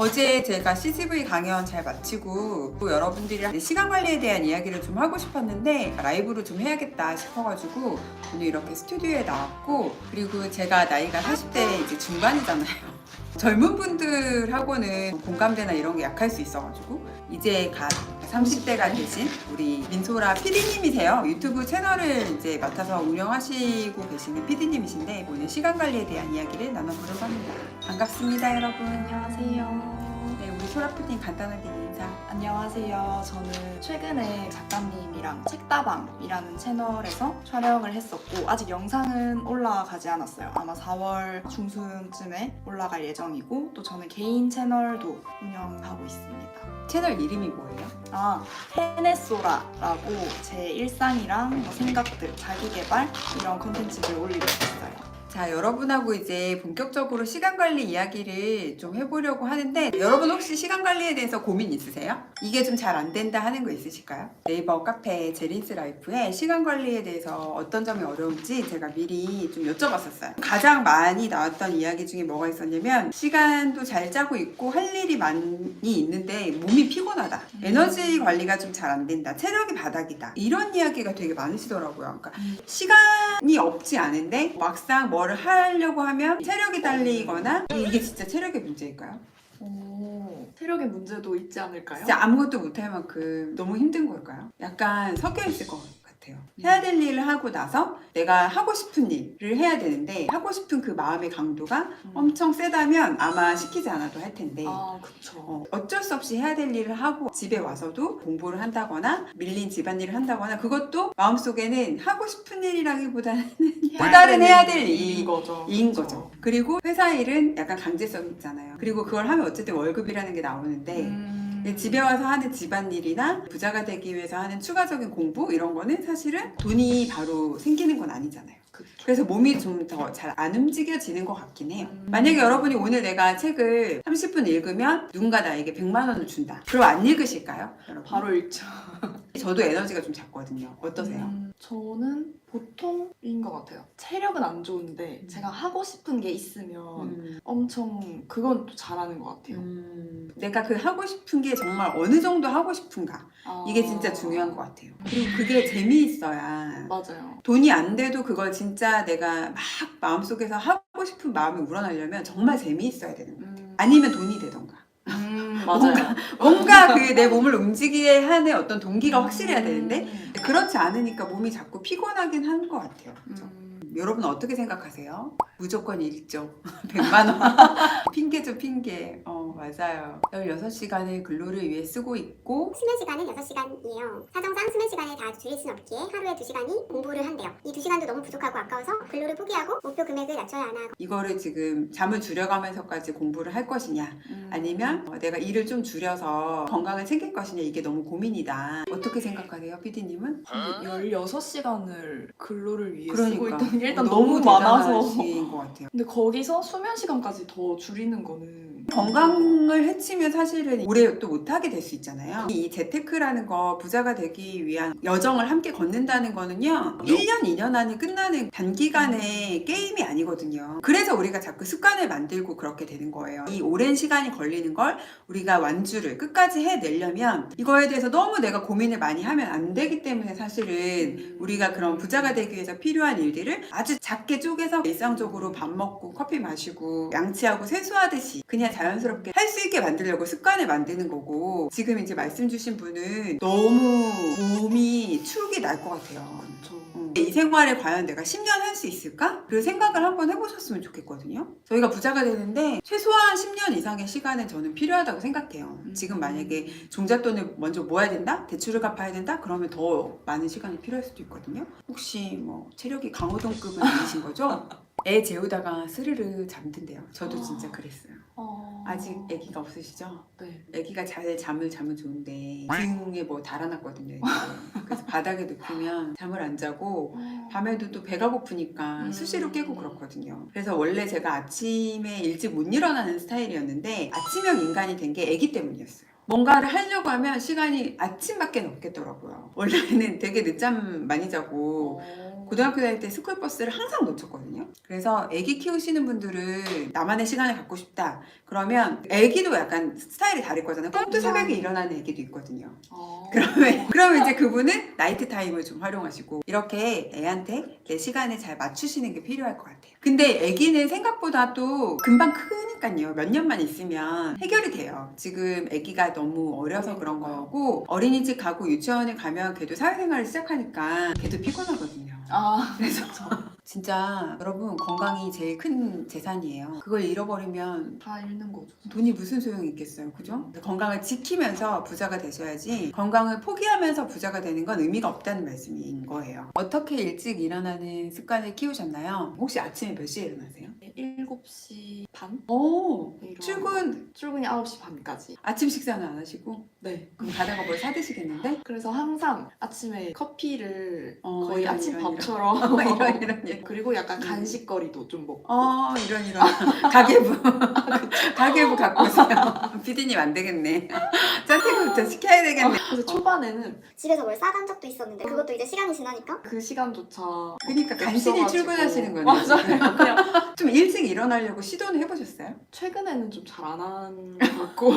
어제 제가 CGV 강연 잘 마치고 또 여러분들이랑 시간 관리에 대한 이야기를 좀 하고 싶었는데 라이브로 좀 해야겠다 싶어가지고 오늘 이렇게 스튜디오에 나왔고 그리고 제가 나이가 40대 이제 중반이잖아요. 젊은 분들하고는 공감대나 이런 게 약할 수 있어가지고 이제 갓 30대가 되신 우리 민소라 PD님이세요. 유튜브 채널을 이제 맡아서 운영하시고 계시는 PD님이신데 오늘 시간 관리에 대한 이야기를 나눠보려고 합니다. 반갑습니다, 여러분. 안녕하세요. 네, 우리 소라 PD님 간단하게 인사. 안녕하세요. 저는 최근에 작가님이랑 책다방이라는 채널에서 촬영을 했었고 아직 영상은 올라가지 않았어요. 아마 4월 중순쯤에 올라갈 예정이고 또 저는 개인 채널도 운영하고 있습니다. 채널 이름이 뭐예요? 아, 헤네소라라고 제 일상이랑 뭐 생각들, 자기개발 이런 컨텐츠를 올리고 있어요. 자, 여러분하고 이제 본격적으로 시간 관리 이야기를 좀 해보려고 하는데, 여러분 혹시 시간 관리에 대해서 고민 있으세요? 이게 좀 잘 안 된다 하는 거 있으실까요? 네이버 카페 제린스 라이프에 시간 관리에 대해서 어떤 점이 어려운지 제가 미리 좀 여쭤봤었어요. 가장 많이 나왔던 이야기 중에 뭐가 있었냐면, 시간도 잘 짜고 있고, 할 일이 많이 있는데, 몸이 피곤하다. 음. 에너지 관리가 좀 잘 안 된다. 체력이 바닥이다. 이런 이야기가 되게 많으시더라고요. 그러니까 음. 시간이 없지 않은데 막상 뭐를 하려고 하면 체력이 달리거나 이게 진짜 체력의 문제일까요? 오, 체력의 문제도 있지 않을까요? 진짜 아무것도 못할 만큼 너무 힘든 걸까요? 약간 섞여 있을 것 같아요. 해야 될 일을 하고 나서 내가 하고 싶은 일을 해야 되는데 하고 싶은 그 마음의 강도가 음. 엄청 세다면 아마 시키지 않아도 할 텐데 아, 그쵸. 어, 어쩔 수 없이 해야 될 일을 하고 집에 와서도 공부를 한다거나 밀린 집안일을 한다거나 그것도 마음속에는 하고 싶은 일이라기보다는 또 다른 해야 될 일인 거죠. 인. 거죠. 그리고 회사 일은 약간 강제성 있잖아요. 그리고 그걸 하면 어쨌든 월급이라는 게 나오는데 음. 근데 집에 와서 하는 집안일이나 부자가 되기 위해서 하는 추가적인 공부 이런 거는 사실은 돈이 바로 생기는 건 아니잖아요. 그쵸. 그래서 몸이 좀 더 잘 안 움직여지는 것 같긴 해요. 음. 만약에 여러분이 오늘 내가 책을 30분 읽으면 누군가 나에게 100만 원을 준다. 그럼 안 읽으실까요? 여러분? 바로 읽죠. 저도 에너지가 좀 작거든요. 어떠세요? 음, 저는 보통인 것 같아요. 체력은 안 좋은데 음. 제가 하고 싶은 게 있으면 음. 엄청 그건 또 잘하는 것 같아요. 음, 내가 그 하고 싶은 게 정말 어느 정도 하고 싶은가 아. 이게 진짜 중요한 것 같아요. 그리고 그게 재미있어야 맞아요. 돈이 안 돼도 그걸 진짜 내가 막 마음속에서 하고 싶은 마음이 우러나려면 정말 재미있어야 되는 거예요. 음, 아니면 돈이 되던가. 음, 맞아요. 뭔가 그 내 몸을 움직이게 하는 어떤 동기가 확실해야 되는데 음, 그렇지 않으니까 몸이 자꾸 피곤하긴 한 것 같아요. 그죠? 음, 여러분 어떻게 생각하세요? 무조건 읽죠. 100만 원. 핑계죠, 핑계. 어, 맞아요. 16시간을 근로를 위해 쓰고 있고 수면 시간은 6시간이에요. 사정상 수면 시간을 다 줄일 순 없기에 하루에 2시간이 공부를 한대요. 이 2시간도 너무 부족하고 아까워서 근로를 포기하고 목표 금액을 낮춰야 하나 이거를 지금 잠을 줄여가면서까지 공부를 할 것이냐 음. 아니면 어, 내가 일을 좀 줄여서 건강을 챙길 것이냐 이게 너무 고민이다. 어떻게 생각하세요, PD님은? 16시간을 근로를 위해 그러니까 쓰고 있다는 게 일단 너무, 많아서 대단하신 것 같아요. 근데 거기서 수면 시간까지 더 줄이는 거는 건강을 해치면 사실은 오래 또 못하게 될 수 있잖아요. 이 재테크라는 거 부자가 되기 위한 여정을 함께 걷는다는 거는요. 1년, 2년 안에 끝나는 단기간의 게임이 아니거든요. 그래서 우리가 자꾸 습관을 만들고 그렇게 되는 거예요. 이 오랜 시간이 걸리는 걸 우리가 완주를 끝까지 해내려면 이거에 대해서 너무 내가 고민을 많이 하면 안 되기 때문에 사실은 우리가 그런 부자가 되기 위해서 필요한 일들을 아주 작게 쪼개서 일상적으로 밥 먹고 커피 마시고 양치하고 세수하듯이 그냥 자연스럽게 할 수 있게 만들려고 습관을 만드는 거고 지금 이제 말씀 주신 분은 너무 몸이 추억이 날 것 같아요. 어, 이 생활을 과연 내가 10년 할 수 있을까? 그 생각을 한번 해보셨으면 좋겠거든요. 저희가 부자가 되는데 최소한 10년 이상의 시간은 저는 필요하다고 생각해요. 지금 만약에 종잣돈을 먼저 모아야 된다? 대출을 갚아야 된다? 그러면 더 많은 시간이 필요할 수도 있거든요. 혹시 뭐 체력이 강호동급은 아니신 거죠? 애 재우다가 스르르 잠든대요. 저도 진짜 그랬어요. 어... 아직 아기가 없으시죠? 네. 아기가 잘 잠을 자면 좋은데 등에 뭐 달아났거든요. 이제. 그래서 바닥에 눕히면 잠을 안 자고 밤에도 또 배가 고프니까 음. 수시로 깨고 그렇거든요. 그래서 원래 제가 아침에 일찍 못 일어나는 스타일이었는데 아침형 인간이 된 게 아기 때문이었어요. 뭔가를 하려고 하면 시간이 아침밖에 없겠더라고요. 원래는 되게 늦잠 많이 자고 어... 고등학교 다닐 때 스쿨버스를 항상 놓쳤거든요. 그래서 아기 키우시는 분들은 나만의 시간을 갖고 싶다. 그러면 아기도 약간 스타일이 다를 거잖아요. 꿈도 새벽에 일어나는 아기도 있거든요. 어. 그러면 그러면 이제 그분은 나이트 타임을 좀 활용하시고 이렇게 애한테 내 시간을 잘 맞추시는 게 필요할 것 같아요. 근데 아기는 생각보다 또 금방 크니까요. 몇 년만 있으면 해결이 돼요. 지금 아기가 너무 어려서 그런 거고 어린이집 가고 유치원에 가면 걔도 사회생활을 시작하니까 걔도 피곤하거든요. 아, 그래서 진짜 여러분 건강이 제일 큰 재산이에요. 그걸 잃어버리면 다 잃는 거죠. 돈이 무슨 소용이 있겠어요. 그죠? 건강을 지키면서 부자가 되셔야지 건강을 포기하면서 부자가 되는 건 의미가 없다는 말씀인 거예요. 어떻게 일찍 일어나는 습관을 키우셨나요? 혹시 아침에 몇 시에 일어나세요? 7시 반? 오. 출근 출근이 9시 반까지. 아침 식사는 안 하시고 네. 그럼 가다가 뭘 사드시겠는데? 그래서 항상 아침에 커피를 어, 거의 이런, 아침 이런, 밥처럼 이런 이런 일. 그리고 약간 음. 간식거리도 좀 먹고 어 이런 이런 가계부 가계부 갖고 오세요. 피디님 안 되겠네. 짠티부터 시켜야 되겠네. 그래서 초반에는 집에서 뭘 싸간 적도 있었는데 그것도 이제 시간이 지나니까 그 시간조차 그러니까 간신히 없어가지고. 출근하시는 거네. 맞아요. 그냥 좀 일찍 일어나려고 시도는 해보셨어요? 최근에는 좀 잘 안 하는 것 같고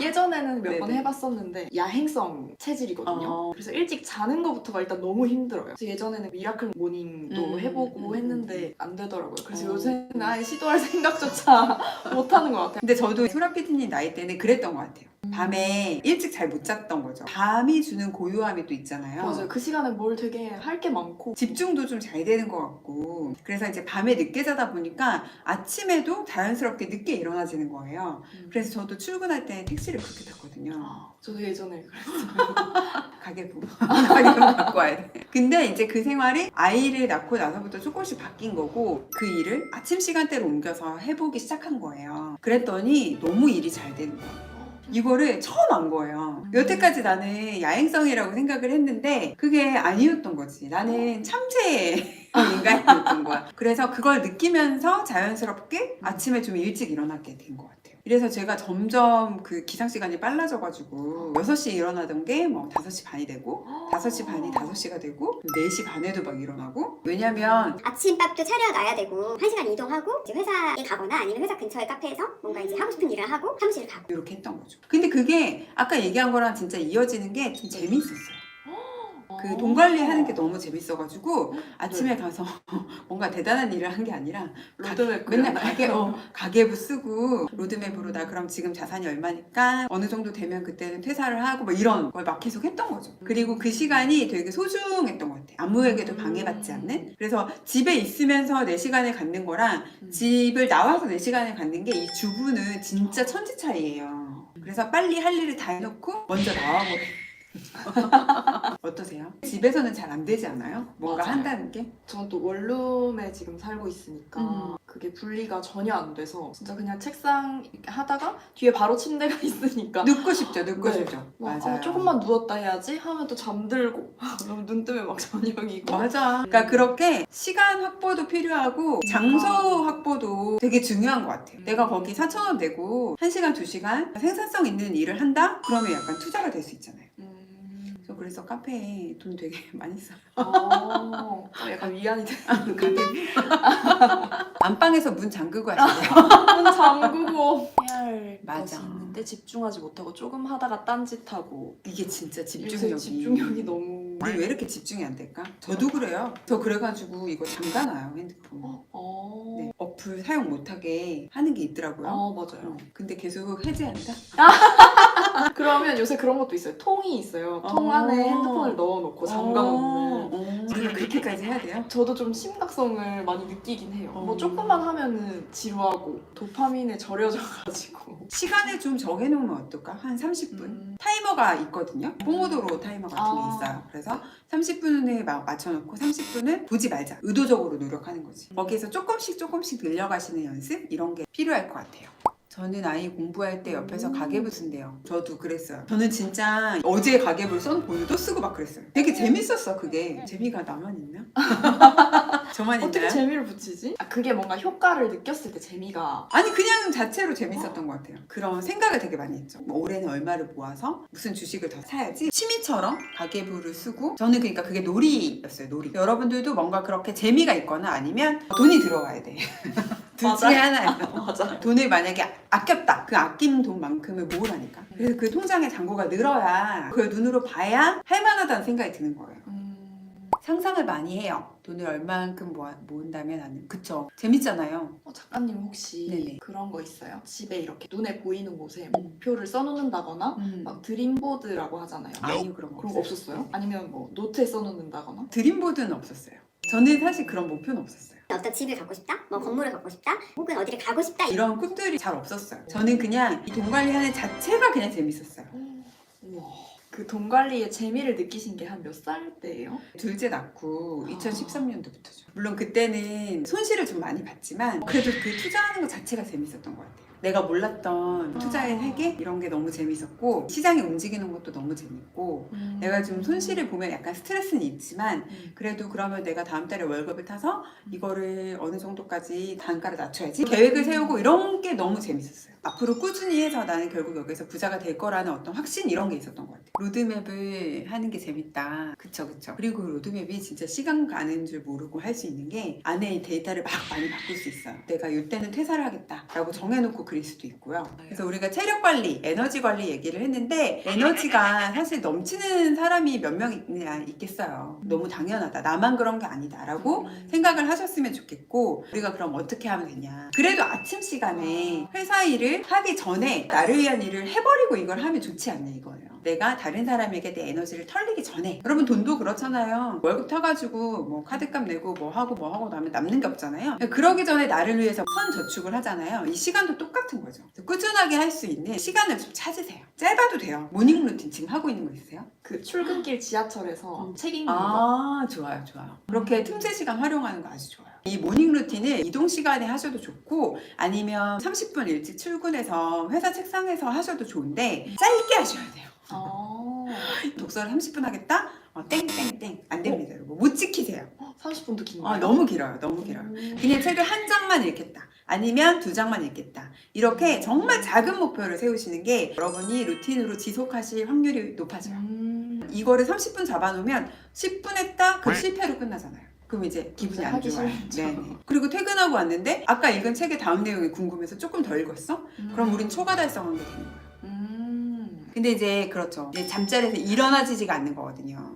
예전에는 몇 번 네네. 해봤었는데 야행성 체질이거든요. 어. 그래서 일찍 자는 것부터가 일단 너무 힘들어요. 그래서 예전에는 미라클 모닝도 음, 해보고 음, 했는데 안 되더라고요. 그래서 어. 요새는 아예 시도할 생각조차 못 하는 것 같아요. 근데 저도 소라 피디님 나이 때는 그랬던 것 같아요. 밤에 일찍 잘 못 잤던 거죠. 밤이 주는 고요함이 또 있잖아요. 맞아요. 그 시간에 뭘 되게 할 게 많고 집중도 좀 잘 되는 것 같고 그래서 이제 밤에 늦게 자다 보니까 아침에도 자연스럽게 늦게 일어나지는 거예요. 음. 그래서 저도 출근할 때 택시를 그렇게 탔거든요. 아, 저도 예전에 그랬어요. 가계부 가계부 갖고 와야 돼. 근데 이제 그 생활이 아이를 낳고 나서부터 조금씩 바뀐 거고 그 일을 아침 시간대로 옮겨서 해보기 시작한 거예요. 그랬더니 너무 일이 잘 되는 거예요. 이거를 처음 안 거예요. 여태까지 나는 야행성이라고 생각을 했는데 그게 아니었던 거지. 나는 참새 인간이었던 거야. 그래서 그걸 느끼면서 자연스럽게 아침에 좀 일찍 일어나게 된것같 그래서 제가 점점 그 기상 시간이 빨라져가지고 6시에 일어나던 게 뭐 5시 반이 되고 5시 반이 5시가 되고 4시 반에도 막 일어나고. 왜냐면 아침밥도 차려놔야 되고 한 시간 이동하고 이제 회사에 가거나 아니면 회사 근처의 카페에서 뭔가 이제 하고 싶은 일을 하고 사무실 가고. 이렇게 했던 거죠. 근데 그게 아까 얘기한 거랑 진짜 이어지는 게 좀 재밌었어요. 그 돈 관리하는 게 너무 재밌어가지고 아침에 가서 뭔가 대단한 일을 한 게 아니라 로드맵 맨날? 가계 어, 가계부 쓰고 로드맵으로 나 그럼 지금 자산이 얼마니까 어느 정도 되면 그때는 퇴사를 하고 뭐 이런 걸 막 계속 했던 거죠. 그리고 그 시간이 되게 소중했던 것 같아요. 아무에게도 방해받지 않는. 그래서 집에 있으면서 내 시간을 갖는 거랑 음. 집을 나와서 내 시간을 갖는 게 이 주부는 진짜 천지 차이예요. 그래서 빨리 할 일을 다 해놓고 먼저 나와버려. 어떠세요? 집에서는 잘 안 되지 않아요? 뭔가 맞아요. 한다는 게? 저는 또 원룸에 지금 살고 있으니까 음. 그게 분리가 전혀 안 돼서 진짜 그냥 책상 이렇게 하다가 뒤에 바로 침대가 있으니까 눕고 싶죠, 눕고 네. 싶죠. 막, 맞아요. 어, 조금만 누웠다 해야지 하면 또 잠들고 그럼 눈 뜨면 막 저녁이고 맞아. 그러니까 그렇게 시간 확보도 필요하고 장소 확보도 되게 중요한 것 같아요. 음. 내가 거기 4,000원 내고 1시간, 2시간 생산성 있는 일을 한다? 그러면 약간 투자가 될 수 있잖아요. 음. 저 그래서 카페에 돈 되게 많이 써요. 어, 약간 위안이 되는 안방에서 문 잠그고 하시래요. 문 잠그고 해야 할 맞아. 것이 있는데 집중하지 못하고 조금 하다가 딴짓하고 이게 진짜 요새 집중력이. 집중력이 너무 우리 왜 이렇게 집중이 안 될까? 저도 그래요. 저 그래가지고 이거 잠가놔요, 핸드폰. 어, 네, 어플 사용 못하게 하는 게 있더라고요. 어 맞아요. 어, 근데 계속 해제한다? 그러면 요새 그런 것도 있어요. 통이 있어요. 통 어. 안에 핸드폰을 넣어놓고 잠가 놓는. 어, 우리가 그렇게까지 해야 돼요? 저도 좀 심각성을 많이 느끼긴 해요. 어. 뭐 조금만 하면은 지루하고 도파민에 절여져가지고. 시간을 좀 정해놓으면 어떨까? 한 30분? 음. 타이머가 있거든요. 포모도로 타이머 같은 게 아. 있어요. 그래서 30분에 막 맞춰놓고 30분은 보지 말자. 의도적으로 노력하는 거지. 거기에서 조금씩 조금씩 늘려가시는 연습? 이런 게 필요할 것 같아요. 저는 아이 공부할 때 옆에서 음. 가계부 쓴대요. 저도 그랬어요. 저는 진짜 어제 가계부를 오늘 또 쓰고 막 그랬어요. 되게 재밌었어 그게. 재미가 나만 있나? 저만 어떻게 있나요? 재미를 붙이지? 아, 그게 뭔가 효과를 느꼈을 때 재미가 아니 그냥 자체로 재밌었던 것 같아요. 그런 생각을 되게 많이 했죠. 뭐 올해는 얼마를 모아서 무슨 주식을 더 사야지 취미처럼 가계부를 쓰고 저는 그러니까 그게 놀이였어요. 놀이. 여러분들도 뭔가 그렇게 재미가 있거나 아니면 돈이 들어와야 돼. 둘 중에 맞아요. 하나예요. 맞아. 돈을 만약에 아꼈다. 그 아낀 돈만큼을 모으라니까. 그래서 그 통장에 잔고가 늘어야 그걸 눈으로 봐야 할 만하다는 생각이 드는 거예요. 음, 상상을 많이 해요. 돈을 얼만큼 모아, 모은다면 나는. 그쵸. 재밌잖아요. 어, 작가님 혹시 네네. 그런 거 있어요? 집에 이렇게 눈에 보이는 곳에 음. 목표를 써놓는다거나 음. 막 드림보드라고 하잖아요. 아니요, 그런 거 그런 거 없었어요? 아니면 뭐 노트에 써놓는다거나? 드림보드는 없었어요. 저는 사실 그런 목표는 없었어요. 어떤 집을 갖고 싶다, 뭐 건물을 갖고 싶다, 혹은 어디를 가고 싶다. 이런 꿈들이 잘 없었어요. 저는 그냥 이 돈 관리하는 자체가 그냥 재밌었어요. 우와. 그 돈 관리에 재미를 느끼신 게 한 몇 살 때예요? 둘째 낳고 아. 2013년도부터죠. 물론 그때는 손실을 좀 많이 봤지만 그래도 그 투자하는 것 자체가 재밌었던 것 같아요. 내가 몰랐던 투자의 아. 세계 이런 게 너무 재밌었고 시장이 움직이는 것도 너무 재밌고 내가 좀 손실을 보면 약간 스트레스는 있지만 음. 그래도 그러면 내가 다음 달에 월급을 타서 이거를 어느 정도까지 단가를 낮춰야지 계획을 세우고 이런 게 너무 재밌었어요. 앞으로 꾸준히 해서 나는 결국 여기서 부자가 될 거라는 어떤 확신 이런 게 있었던 것 같아요. 로드맵을 하는 게 재밌다. 그쵸 그쵸. 그리고 로드맵이 진짜 시간 가는 줄 모르고 할 수 있는 게 안에 이 데이터를 막 많이 바꿀 수 있어요. 내가 이때는 퇴사를 하겠다라고 정해놓고 그릴 수도 있고요. 그래서 우리가 체력 관리, 에너지 관리 얘기를 했는데 에너지가 사실 넘치는 사람이 몇명 있겠어요. 너무 당연하다. 나만 그런 게 아니다라고 음. 생각을 하셨으면 좋겠고 우리가 그럼 어떻게 하면 되냐 그래도 아침 시간에 회사 일을 하기 전에 나를 위한 일을 해버리고 이걸 하면 좋지 않냐 이거예요. 내가 다른 사람에게 내 에너지를 털리기 전에. 여러분 돈도 그렇잖아요. 월급 타가지고 뭐 카드값 내고 뭐 하고 뭐 하고 나면 남는 게 없잖아요. 그러기 전에 나를 위해서 선 저축을 하잖아요. 이 시간도 똑같은 거죠. 꾸준하게 할 수 있는 시간을 좀 찾으세요. 짧아도 돼요. 모닝 루틴 지금 하고 있는 거 있으세요? 그 출근길 지하철에서 음. 책 읽는 거. 아 좋아요 좋아요. 그렇게 틈새 시간 활용하는 거 아주 좋아요 이 모닝 루틴을 이동 시간에 하셔도 좋고 아니면 30분 일찍 출근해서 회사 책상에서 하셔도 좋은데 짧게 하셔야 돼요 아, 독서를 30분 하겠다? 어, 땡땡땡 안 됩니다 여러분 못 지키세요 30분도 긴가요? 아, 너무 길어요 너무 길어요 음. 그냥 책을 한 장만 읽겠다. 아니면 두 장만 읽겠다. 이렇게 정말 작은 목표를 세우시는 게 여러분이 루틴으로 지속하실 확률이 높아져요. 음. 이거를 30분 잡아놓으면 10분 했다? 그럼 실패로 끝나잖아요. 그럼 이제 기분이 안 하기 좋아요. 싫죠. 네네. 그리고 퇴근하고 왔는데 아까 읽은 책의 다음 내용이 궁금해서 조금 더 읽었어? 그럼 우린 초과 달성한 게 되는 거예요. 음. 근데 이제 그렇죠. 이제 잠자리에서 일어나지지가 않는 거거든요.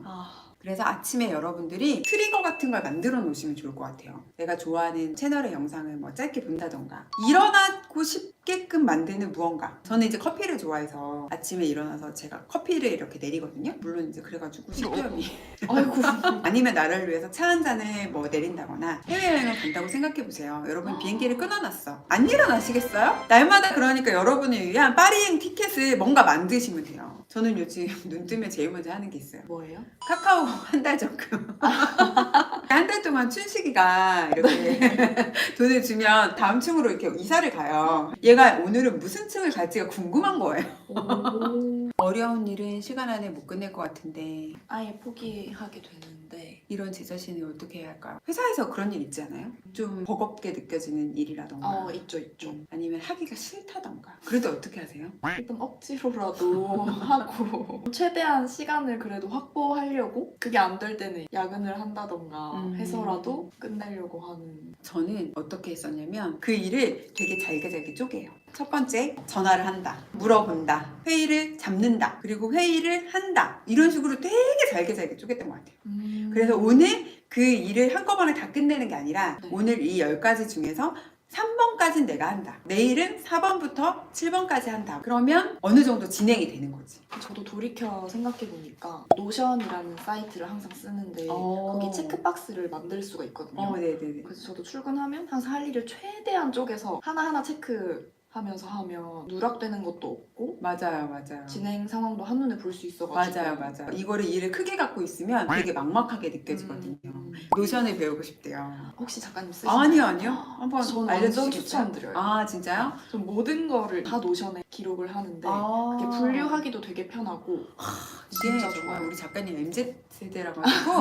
아, 그래서 아침에 여러분들이 트리거 같은 걸 만들어 놓으시면 좋을 것 같아요. 내가 좋아하는 채널의 영상을 뭐 짧게 본다던가 일어나고 싶게끔 만드는 무언가. 저는 이제 커피를 좋아해서 아침에 일어나서 제가 커피를 이렇게 내리거든요. 물론 이제 그래가지고 식도염이 아이고. 아니면 나를 위해서 차 한 잔을 뭐 내린다거나 해외여행을 간다고 생각해 보세요. 여러분 비행기를 끊어놨어. 안 일어나시겠어요? 날마다 그러니까 여러분을 위한 파리행 티켓을 뭔가 만드시면 돼요. 저는 요즘 눈 뜨면 제일 먼저 하는 게 있어요. 뭐예요? 카카오 한 달 적금. 한 달 동안 춘식이가 이렇게 돈을 주면 다음 층으로 이렇게 이사를 가요. 얘가 오늘은 무슨 층을 갈지가 궁금한 거예요. 오. 어려운 일은 시간 안에 못 끝낼 것 같은데 아예 포기하게 되는데 이런 제 자신을 어떻게 해야 할까요? 회사에서 그런 일 있지 않아요? 좀 버겁게 느껴지는 일이라던가 어 있죠 있죠 좀 아니면 하기가 싫다던가 그래도 어떻게 하세요? 일단 억지로라도 하고 최대한 시간을 그래도 확보하려고 그게 안 될 때는 야근을 한다던가 음. 해서라도 끝내려고 하는 저는 어떻게 했었냐면 그 일을 되게 잘게 잘게 쪼개요. 첫 번째, 전화를 한다. 물어본다. 회의를 잡는다. 그리고 회의를 한다. 이런 식으로 되게 잘게 잘게 쪼갰던 것 같아요. 그래서 오늘 그 일을 한꺼번에 다 끝내는 게 아니라 네. 오늘 이 10가지 중에서 3번까지는 내가 한다. 내일은 4번부터 7번까지 한다. 그러면 어느 정도 진행이 되는 거지. 저도 돌이켜 생각해 보니까 노션이라는 사이트를 항상 쓰는데 어. 거기 체크박스를 만들 수가 있거든요. 어, 네네네. 그래서 저도 출근하면 항상 할 일을 최대한 쪼개서 하나하나 체크 하면서 하면 누락되는 것도 없고 맞아요, 맞아요. 진행 상황도 한눈에 볼 수 있어가지고 맞아요, 맞아요. 이거를 일을 크게 갖고 있으면 되게 막막하게 느껴지거든요. 음. 노션을 배우고 싶대요. 혹시 작가님 쓰시나요? 아니요, 아니요. 한번 저는 완전 알려주시겠어요? 추천드려요. 아, 진짜요? 전 모든 거를 다 노션에 기록을 하는데 아. 이게 분류하기도 되게 편하고 이게 진짜 정말 좋아요. 우리 작가님 MZ 세대라 가지고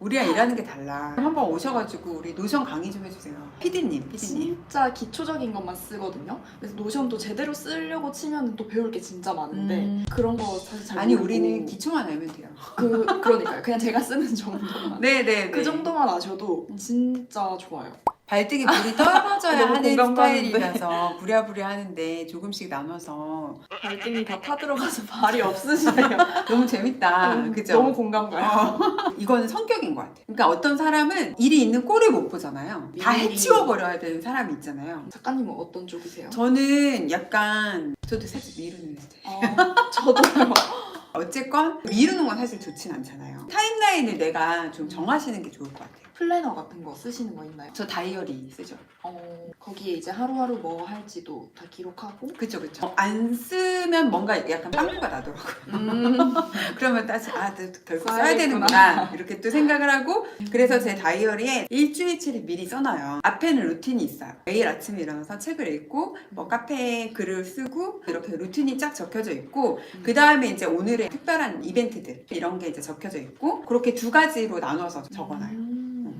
우리랑 일하는 게 달라. 한번 오셔가지고 우리 노션 강의 좀 해주세요. 피디님, 피디님. 진짜 기초적인 것만 쓰거든요. 그래서 노션도 제대로 쓰려고 치면 또 배울 게 진짜 많은데 음. 그런 거 사실 잘 아니 모르고 우리는 기초만 알면 돼요. 그 그러니까요. 그냥 제가 쓰는 정도만 네네. 그 정도만 아셔도 진짜 좋아요. 발등에 물이 떨어져야 너무 하는 공감 가는데. 스타일이라서 부랴부랴 하는데 조금씩 나눠서 발등이 다 타들어가서 발이 없으시네요. 너무 재밌다. 너무- 그죠? 너무 공감 가요. 어. 이거는 성격인 것 같아. 그러니까 어떤 사람은 일이 있는 꼴을 못 보잖아요. 다 일일이. 해치워버려야 되는 사람이 있잖아요. 작가님은 어떤 쪽이세요? 저는 약간 저도 살짝 미루는 스타일. 어, 저도요. 어쨌건 미루는 건 사실 좋진 않잖아요. 타임라인을 내가 좀 정하시는 게 좋을 것 같아요. 플래너 같은 거 쓰시는 거 있나요? 저 다이어리 쓰죠. 어, 거기에 이제 하루하루 뭐 할지도 다 기록하고. 그쵸 그쵸. 어, 안 쓰면 뭔가 약간 빵꾸가 나더라고요. 음. 그러면 다시 아또 결국 써야 써야겠구나. 되는구나 이렇게 또 생각을 하고 그래서 제 다이어리에 일주일치를 미리 써놔요. 앞에는 루틴이 있어요. 매일 아침에 일어나서 책을 읽고 뭐 카페에 글을 쓰고 이렇게 루틴이 쫙 적혀져 있고 그 다음에 이제 오늘의 특별한 이벤트들 이런 게 이제 적혀져 있고 그렇게 두 가지로 나눠서 적어놔요.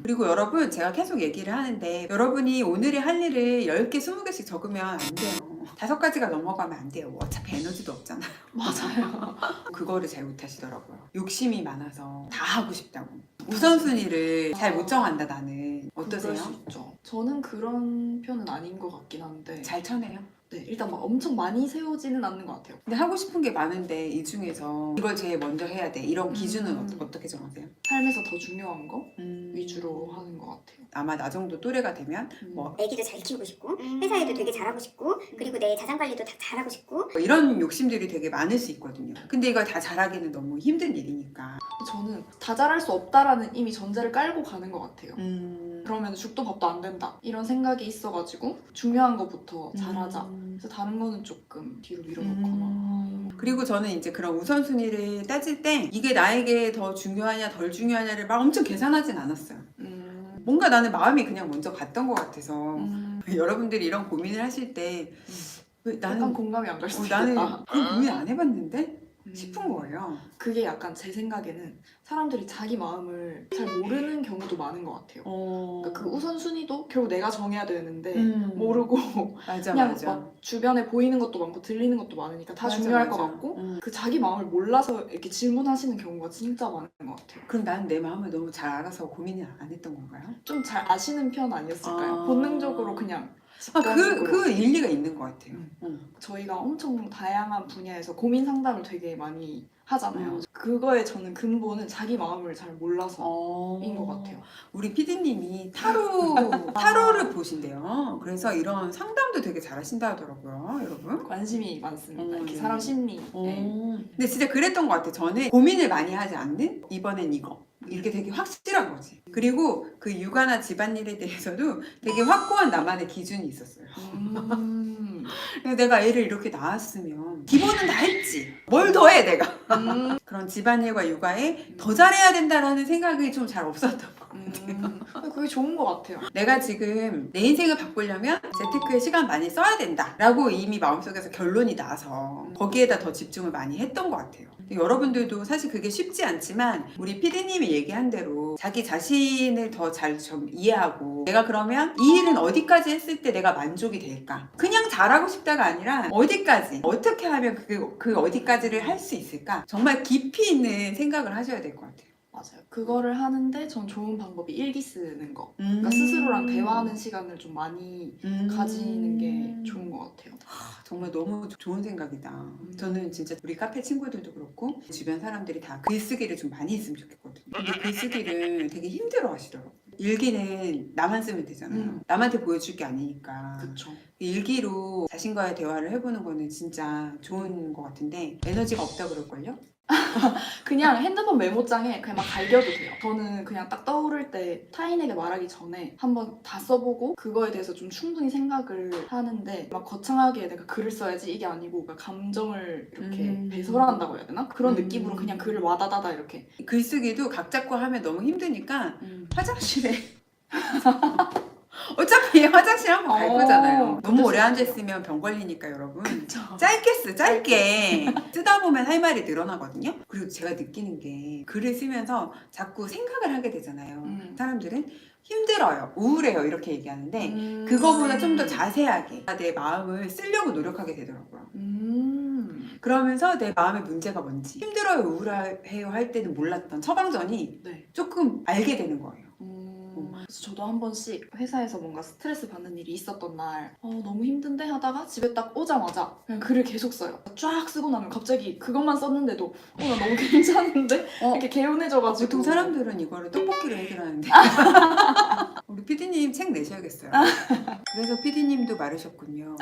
음. 그리고 여러분 제가 계속 얘기를 하는데 여러분이 오늘의 할 일을 10개, 20개씩 적으면 안 돼요. 다섯 가지가 넘어가면 안 돼요. 어차피 에너지도 없잖아요. 맞아요. 그거를 잘 못하시더라고요. 욕심이 많아서 다 하고 싶다고. 우선순위를 잘 못 정한다 나는. 어떠세요? 그럴 수 있죠. 저는 그런 편은 아닌 것 같긴 한데. 잘 쳐내요? 네, 일단 막 엄청 많이 세우지는 않는 것 같아요. 근데 하고 싶은 게 많은데 이 중에서 이걸 제일 먼저 해야 돼. 이런 기준은 음. 어, 어떻게 정하세요? 삶에서 더 중요한 거 음. 위주로 하는 것 같아요. 아마 나 정도 또래가 되면 음. 뭐 애기도 잘 키우고 싶고 회사에도 되게 잘하고 싶고 그리고 내 자산 관리도 다 잘하고 싶고 뭐 이런 욕심들이 되게 많을 수 있거든요. 근데 이걸 다 잘하기는 너무 힘든 일이니까. 저는 다 잘할 수 없다라는 이미 전제를 깔고 가는 것 같아요. 음. 그러면 죽도 밥도 안 된다 이런 생각이 있어가지고 중요한 것부터 잘하자. 음. 그래서 다른 거는 조금 뒤로 밀어놓거나. 음. 그리고 저는 이제 그런 우선순위를 따질 때 이게 나에게 더 중요하냐 덜 중요하냐를 막 엄청 계산하진 않았어요. 음. 뭔가 나는 마음이 그냥 먼저 갔던 것 같아서 음. 여러분들이 이런 고민을 하실 때왜 약간 나는 공감이 안 갈 수도 어, 있겠다. 나는 그 고민 안 해봤는데 음. 싶은 거예요. 그게 약간 제 생각에는 사람들이 자기 마음을 잘 모르는 경우도 많은 것 같아요. 어... 그러니까 그 우선순위도 결국 내가 정해야 되는데 음. 모르고 맞아 그냥 맞아. 막 주변에 보이는 것도 많고 들리는 것도 많으니까 다 맞아, 중요할 것 맞아. 같고 음. 그 자기 마음을 몰라서 이렇게 질문하시는 경우가 진짜 많은 것 같아요. 그럼 나는 내 마음을 너무 잘 알아서 고민을 안 했던 건가요? 좀 잘 아시는 편 아니었을까요? 아. 본능적으로 그냥 아, 그, 직관적으로. 그 일리가 있는 것 같아요. 음. 음. 저희가 엄청 다양한 분야에서 고민 상담을 되게 많이 하잖아요. 음. 그거에 저는 근본은 자기 마음을 잘 몰라서인 어... 것 같아요. 우리 피디님이 타로 타로를 보신대요. 그래서 이런 상담도 되게 잘하신다 하더라고요, 여러분. 관심이 많습니다. 어, 이렇게 네. 사람 심리. 네. 어. 근데 진짜 그랬던 것 같아. 저는 고민을 많이 하지 않는 이번엔 이거. 이렇게 되게 확실한 거지. 그리고 그 육아나 집안일에 대해서도 되게 확고한 나만의 기준이 있었어요. 음. 내가 애를 이렇게 낳았으면 기본은 다 했지. 뭘 더 해, 내가. 음. 그런 집안일과 육아에 더 잘해야 된다라는 생각이 좀 잘 없었던 거. 음. 그게 좋은 것 같아요. 내가 지금 내 인생을 바꾸려면 재테크에 시간 많이 써야 된다 라고 이미 마음속에서 결론이 나서 거기에다 더 집중을 많이 했던 것 같아요. 여러분들도 사실 그게 쉽지 않지만 우리 피디님이 얘기한 대로 자기 자신을 더 잘 좀 이해하고 내가 그러면 이 일은 어디까지 했을 때 내가 만족이 될까? 그냥 잘하고 싶다가 아니라 어디까지 어떻게 하면 그, 그 어디까지를 할 수 있을까? 정말 깊이 있는 생각을 하셔야 될 것 같아요. 맞아요. 그거를 하는데 전 좋은 방법이 일기 쓰는 거. 음. 그러니까 스스로랑 대화하는 시간을 좀 많이 음. 가지는 게 좋은 것 같아요. 정말 너무 좋은 생각이다. 음. 저는 진짜 우리 카페 친구들도 그렇고 주변 사람들이 다 글쓰기를 좀 많이 했으면 좋겠거든요. 근데 글쓰기를 되게 힘들어 하시더라고요. 일기는 나만 쓰면 되잖아요. 음. 남한테 보여줄 게 아니니까. 그쵸. 일기로 자신과의 대화를 해보는 거는 진짜 좋은 것 같은데 에너지가 없다 그럴걸요? 그냥 핸드폰 메모장에 그냥 막 갈겨도 돼요. 저는 그냥 딱 떠오를 때 타인에게 말하기 전에 한번 다 써보고 그거에 대해서 좀 충분히 생각을 하는데 막 거창하게 내가 글을 써야지 이게 아니고 그러니까 감정을 이렇게 음. 배설한다고 해야 되나? 그런 음. 느낌으로 그냥 글을 와다다다 이렇게 글쓰기도 각 잡고 하면 너무 힘드니까 음. 화장실에 어차피 화장실 한 번 갈 어, 거잖아요. 너무 오래 앉아 있으면 병 걸리니까 여러분. 짧게 쓰, 짧게. 쓰다 보면 할 말이 늘어나거든요. 그리고 제가 느끼는 게 글을 쓰면서 자꾸 생각을 하게 되잖아요. 음. 사람들은 힘들어요, 우울해요 이렇게 얘기하는데 음. 그거보다 좀 더 자세하게 내 마음을 쓰려고 노력하게 되더라고요. 음. 그러면서 내 마음의 문제가 뭔지 힘들어요, 우울해요 할 때는 몰랐던 처방전이 네. 조금 알게 되는 거예요. 음, 그래서 저도 한 번씩 회사에서 뭔가 스트레스 받는 일이 있었던 날 어, 너무 힘든데 하다가 집에 딱 오자마자 그냥 글을 계속 써요. 쫙 쓰고 나면 갑자기 그것만 썼는데도 어, 나 너무 괜찮은데? 어, 이렇게 개운해져가지고 보통 사람들은 이거를 떡볶이로 해결하는데 우리 PD님 책 내셔야겠어요. 그래서 PD님도 마르셨군요.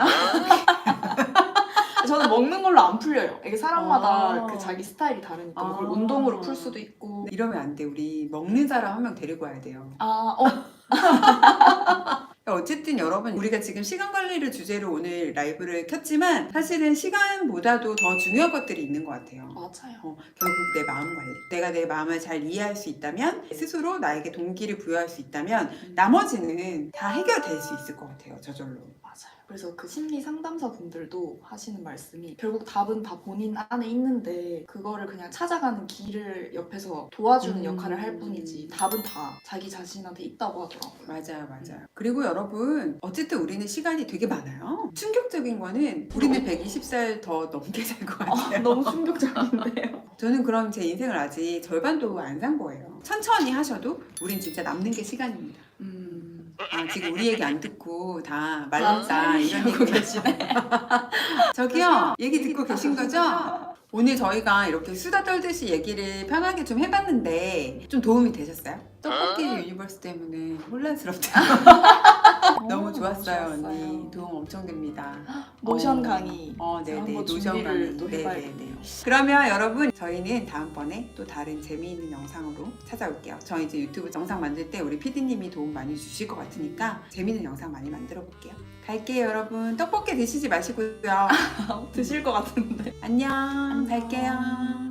저는 먹는 걸로 안 풀려요. 이게 사람마다 아. 그 자기 스타일이 다르니까 아. 그걸 운동으로 풀 수도 있고 이러면 안 돼. 우리 먹는 사람 한 명 데리고 와야 돼요. 아, 어, 어쨌든 여러분 우리가 지금 시간 관리를 주제로 오늘 라이브를 켰지만 사실은 시간보다도 더 중요한 것들이 있는 것 같아요. 맞아요. 어, 결국 내 마음 관리. 내가 내 마음을 잘 이해할 수 있다면 스스로 나에게 동기를 부여할 수 있다면 나머지는 다 해결될 수 있을 것 같아요. 저절로. 맞아요. 그래서 그 심리 상담사 분들도 하시는 말씀이 결국 답은 다 본인 안에 있는데 그거를 그냥 찾아가는 길을 옆에서 도와주는 음. 역할을 할 뿐이지 답은 다 자기 자신한테 있다고 하더라고요. 맞아요, 맞아요. 그리고 여러분, 어쨌든 우리는 시간이 되게 많아요. 충격적인 거는 우리는 120살 더 넘게 살것 아, 같아요. 너무 충격적인데요. 저는 그럼 제 인생을 아직 절반도 안 산 거예요. 천천히 하셔도 우린 진짜 남는 게 시간입니다. 음. 아, 지금 우리 얘기 안 듣고 다 말랐다 아, 이런 하고 얘기 계시네. 저기요 얘기 듣고 계신 거죠? 오늘 저희가 이렇게 수다 떨듯이 얘기를 편하게 좀 해봤는데 좀 도움이 되셨어요? 떡볶이 유니버스 때문에 혼란스럽다. 너무 좋았어요 언니. 도움 엄청 됩니다. 노션 어. 강의. 어, 네 네. 한번 노션 준비를 강의. 또 네 네 네. 해봐야겠네요. 그러면 여러분, 저희는 다음번에 또 다른 재미있는 영상으로 찾아올게요. 저 이제 유튜브 영상 만들 때 우리 PD님이 도움 많이 주실 것 같으니까 재미있는 영상 많이 만들어 볼게요. 갈게요, 여러분. 떡볶이 드시지 마시고요. 드실 것 같은데. 안녕. 갈게요.